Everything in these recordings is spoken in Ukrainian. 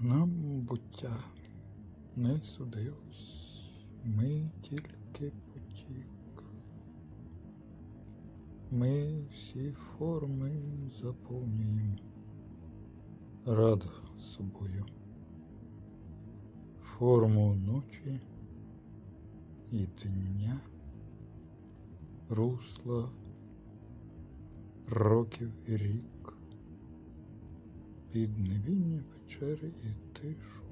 Нам буття не судилось, ми тільки потік. Ми всі форми заповнюємо рад собою. Форму ночі і дня, русла, років і рік, піднебіння печери і тишу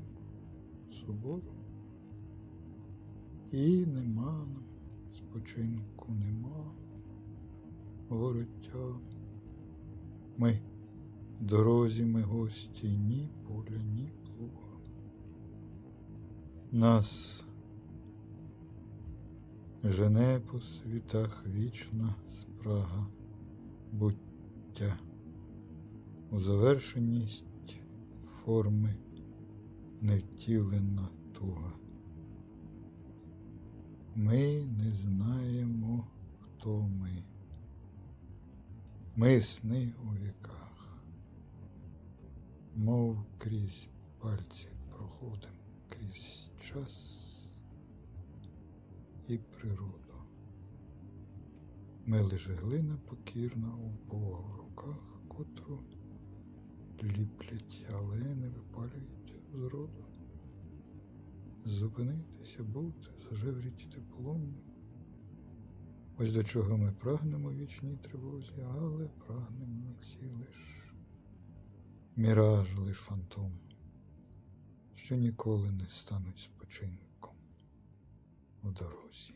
собору. І нема нам спочинку нема вороття. Ми дорозі ми гості ні поля, ні плуга. Нас жене по світах вічна спрага буття, у завершеність форми невтілена туга. Ми не знаємо, хто ми. Ми сни у віках, мов крізь пальці проходим крізь час і природу. Ми лише глина покірна у Бога в руках, котру ліплять, але не випалюють зроду. Зупинитися, бути, зажевріть теплом. Ось до чого ми прагнемо вічній тривозі, але прагнемо ці лиш міраж, лиш фантом, що ніколи не стануть спочинком у дорозі.